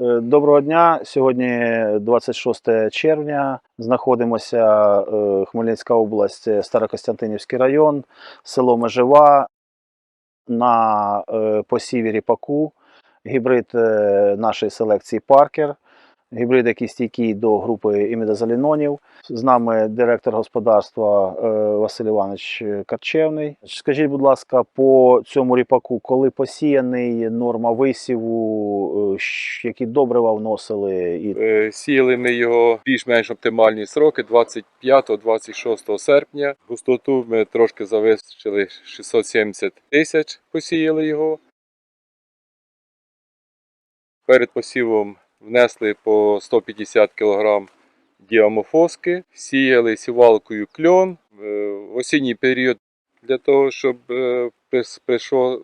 Е, Доброго дня. Сьогодні 26 червня. Знаходимося е, Хмельницька область, е, Старокостянтинівський район, село Межева на е, посіві ріпаку. Гібрид е, нашої селекції Паркер. Гібрид, який стійкий до групи імідозалінонів. З нами директор господарства е, Василь Іванович Карчевний. Скажіть, будь ласка, по цьому ріпаку, коли посіяний, норма висіву, е, які добрива вносили? І... Е, Сіяли ми його більш-менш оптимальні сроки 25-26 серпня. Густоту ми трошки завищили 670 тисяч, посіяли його. Перед посівом внесли по 150 кг діамофоски, сіяли сівалкою кльон Е, в осінній період для того, щоб е,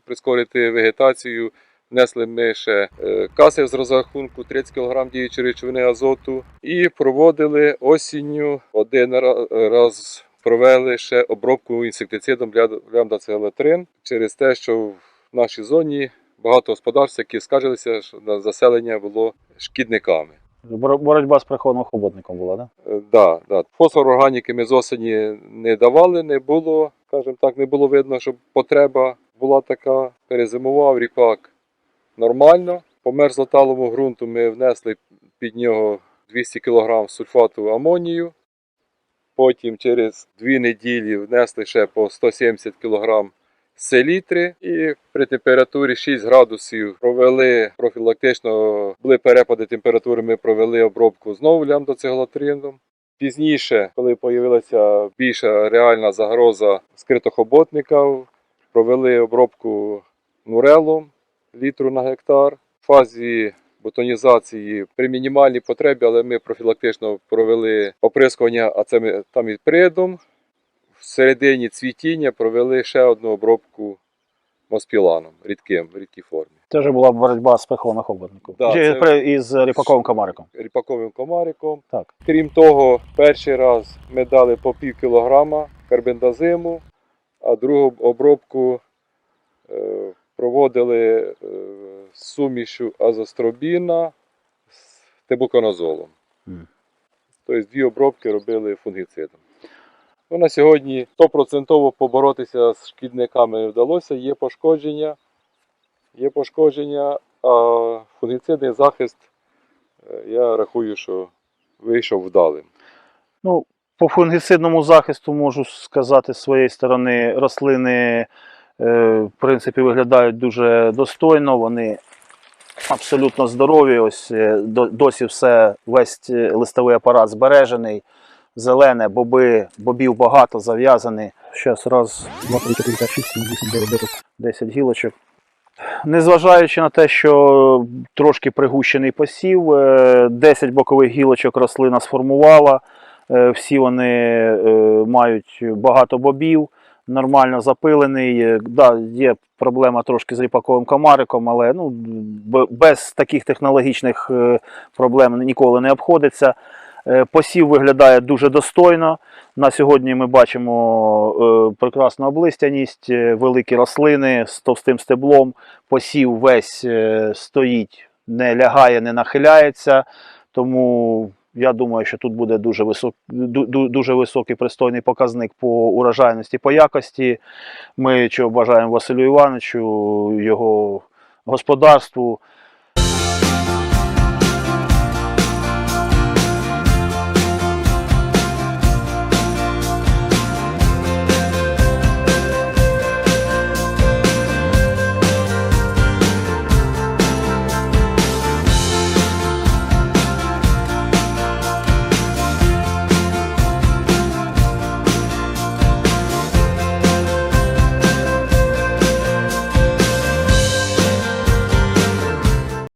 прискорити вегетацію. Внесли ми ще е, каси з розрахунку 30 кг діючої речовини азоту і проводили осінню один раз. Провели ще обробку інсектицидом лямдацилатрин через те, що в нашій зоні багато господарств, які скаржилися, що на заселення було шкідниками. Боротьба з прихованим хоботником була, так? Е, Да, да. Фосфор органіки ми з осені не давали, не було, скажімо так, не було видно, щоб потреба була така. Перезимував ріпак нормально. По мерзлоталому ґрунту ми внесли під нього 200 кг сульфату амонію. Потім через дві неділі внесли ще по 170 кг селітри і при температурі 6 градусів провели профілактично, були перепади температури, ми провели обробку знову лямдоциглотрином. Пізніше, коли з'явилася більша реальна загроза скритохоботників, провели обробку нурелом літру на гектар. В фазі бутонізації при мінімальній потребі, але ми профілактично провели оприскування ацетаміпридом. Середині цвітіння провели ще одну обробку моспіланом, рідким, в рідкій формі. Це вже була боротьба з прихованим хоботником. Да, це- із ріпаковим комариком. Ріпаковим комариком. Так. Крім того, перший раз ми дали по пів кілограма карбендазиму, а другу обробку е, проводили е, з сумішю азостробіна з тибуконазолом. Мгм. Тобто дві обробки робили фунгіцидом. Ну, на сьогодні 100% поборотися з шкідниками не вдалося, є пошкодження, є пошкодження, а фунгіцидний захист е, я рахую, що вийшов вдалим. Ну, по фунгіцидному захисту можу сказати з своєї сторони, рослини е, в принципі виглядають дуже достойно. Вони абсолютно здорові. Ось е, досі все, весь листовий апарат збережений. Зелене, боби, бобів багато, зав'язані. Зараз раз, два, три, чотири, п'ять, шість, сім, вісім, дев'ять, десять, гілочок. Незважаючи на те, що трошки пригущений посів, е, 10 бокових гілочок рослина сформувала. Е, Всі вони е, мають багато бобів, нормально запилений. Е, Да, є проблема трошки з ріпаковим комариком, але ну, без таких технологічних е, проблем ніколи не обходиться. Е, Посів виглядає дуже достойно. На сьогодні ми бачимо е, прекрасну облистяність, е, великі рослини з товстим стеблом. Посів весь стоїть, не лягає, не нахиляється. Тому я думаю, що тут буде дуже, висок, ду- ду- дуже високий пристойний показник по урожайності, по якості. Ми чого бажаємо Василю Івановичу, його господарству.